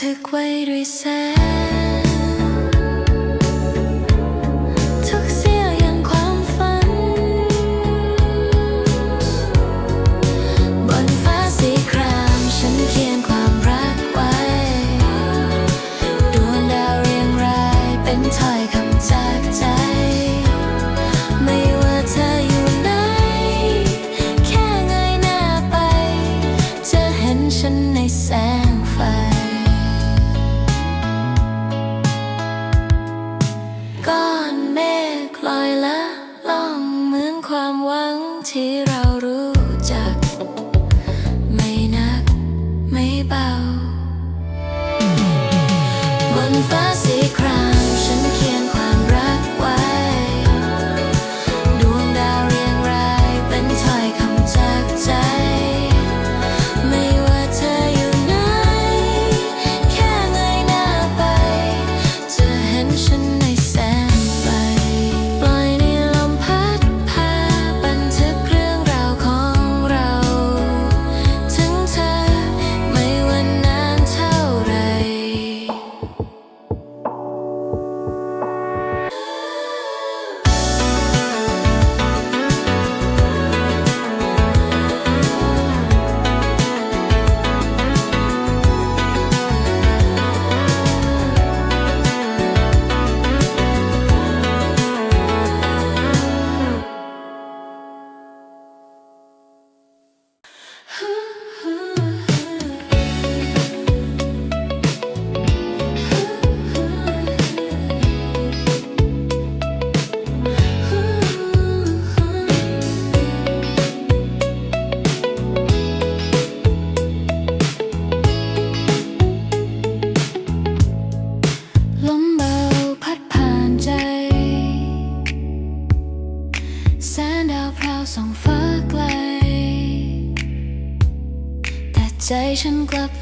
ทึกไว้ด้วยแสง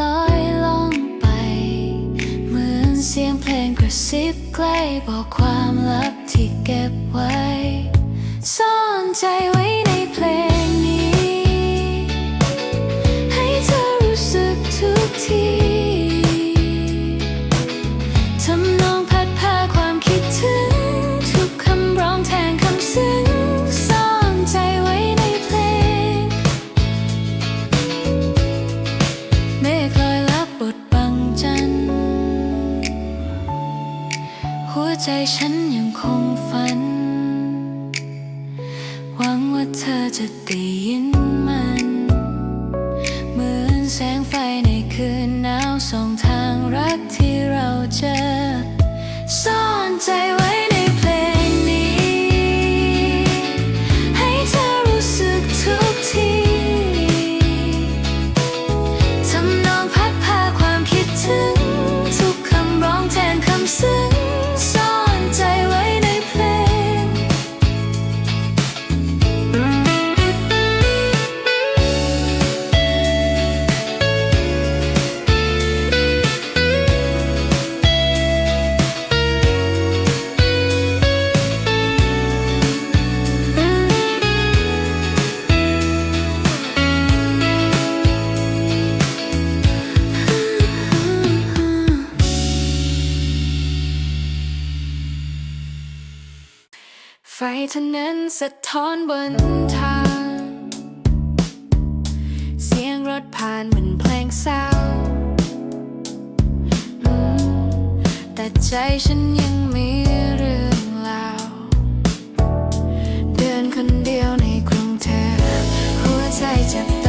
ลอยล่องไป เหมือนเสียงเพลงกระซิบใกล้บอกความลับที่เก็บไว้ซ่อนใจ ทาง เสียงรถผ่านเหมือนเพลงเศร้า แต่ใจฉันยังมีเรื่องราวเดินคนเดียวในกรุงเทพหัวใจจะ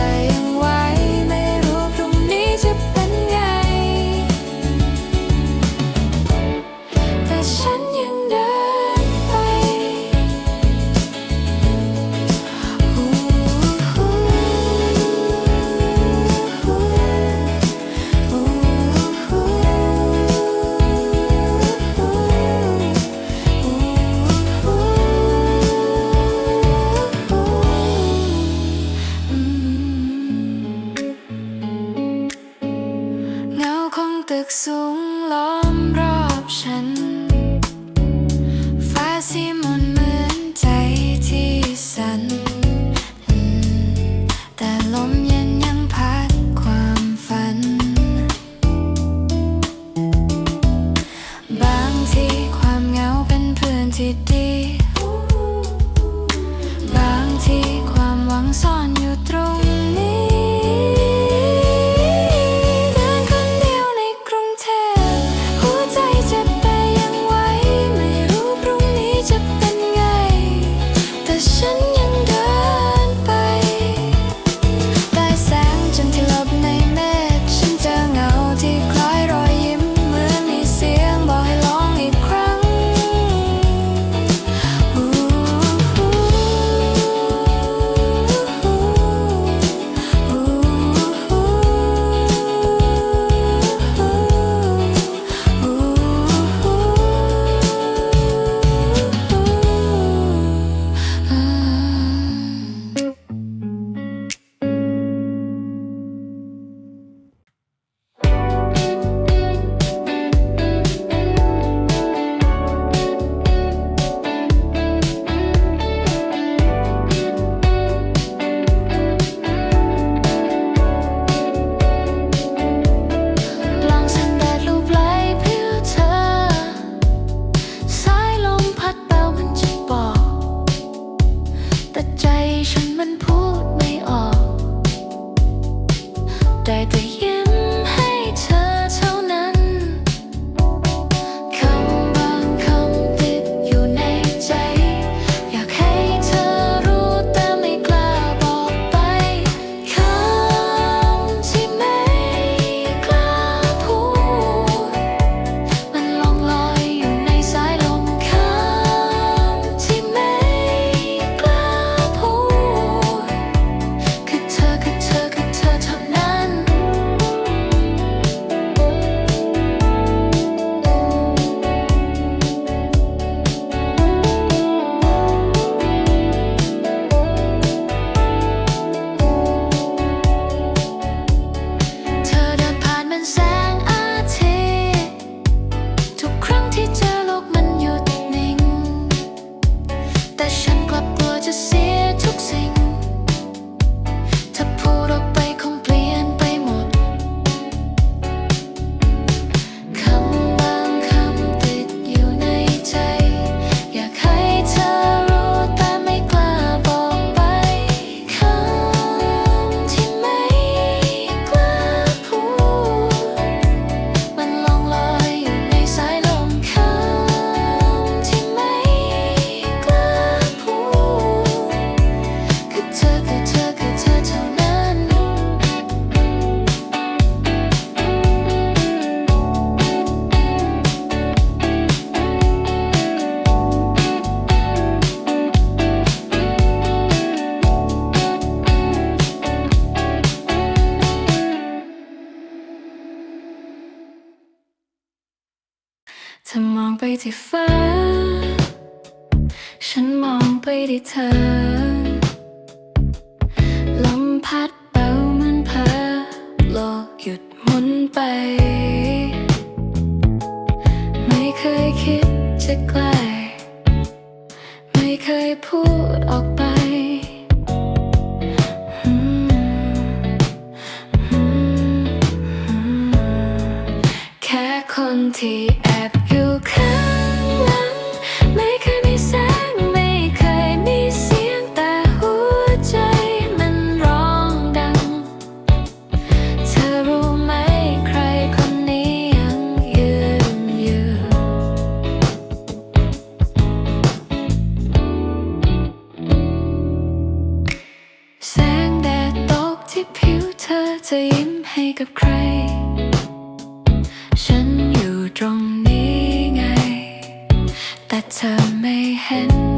เธอ ลมพัดเบาเหมือนเพอโลกหยุดหมุนไป ไม่เคยคิดจะใกล้ ไม่เคยพูด เธอไม่เห็น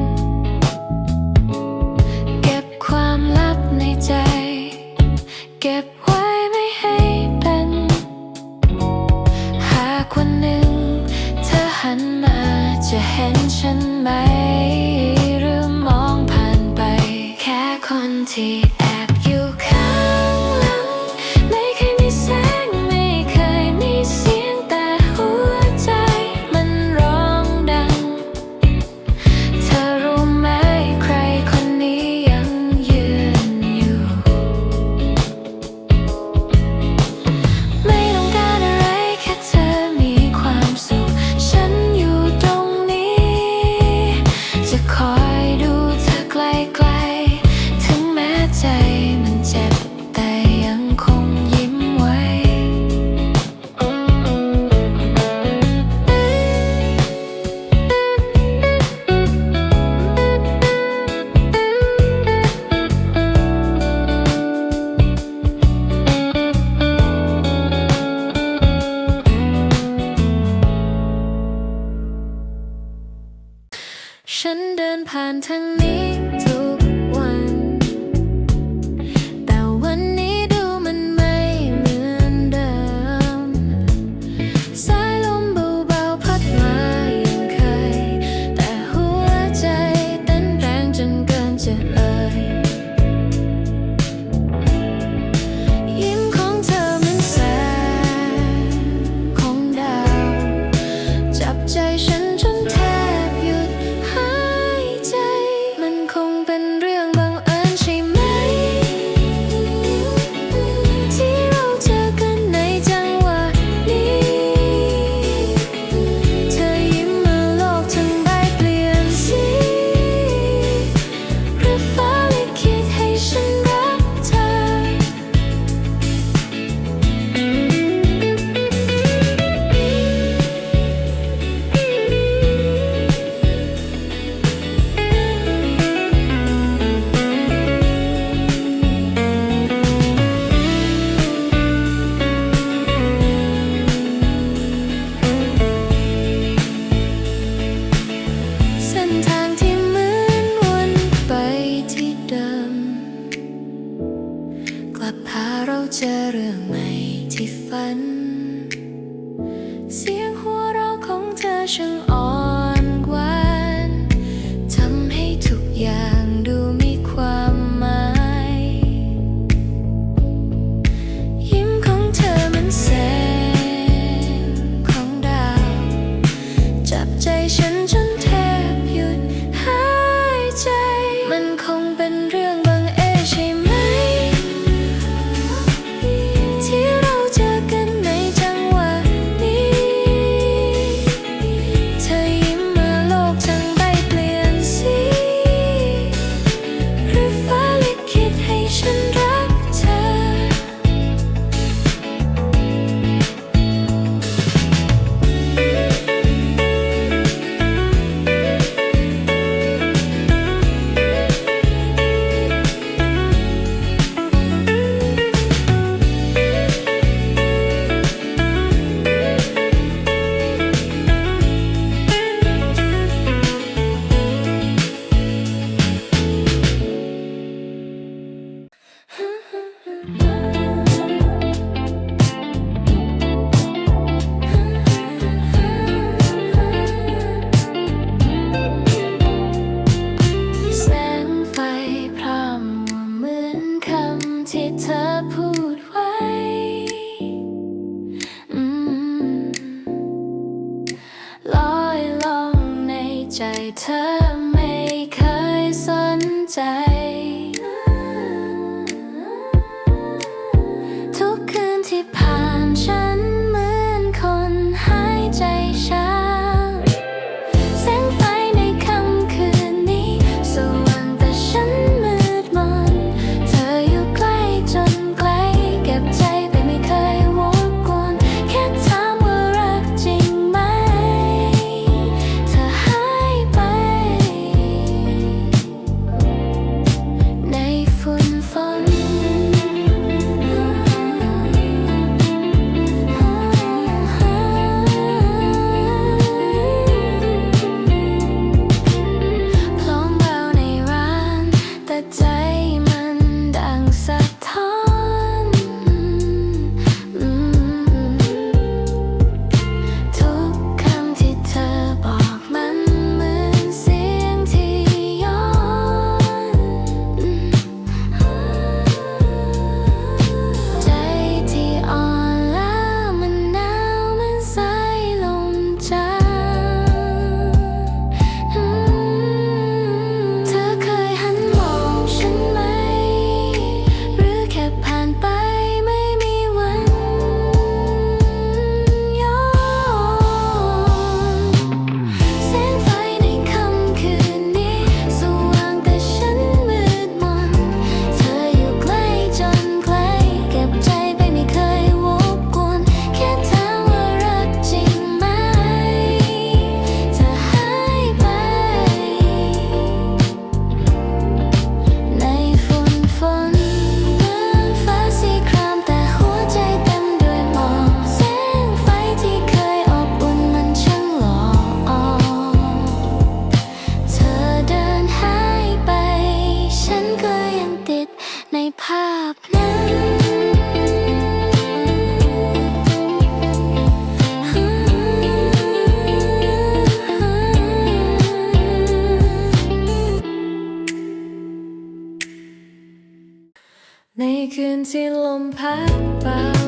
ที่ลมพัดเบา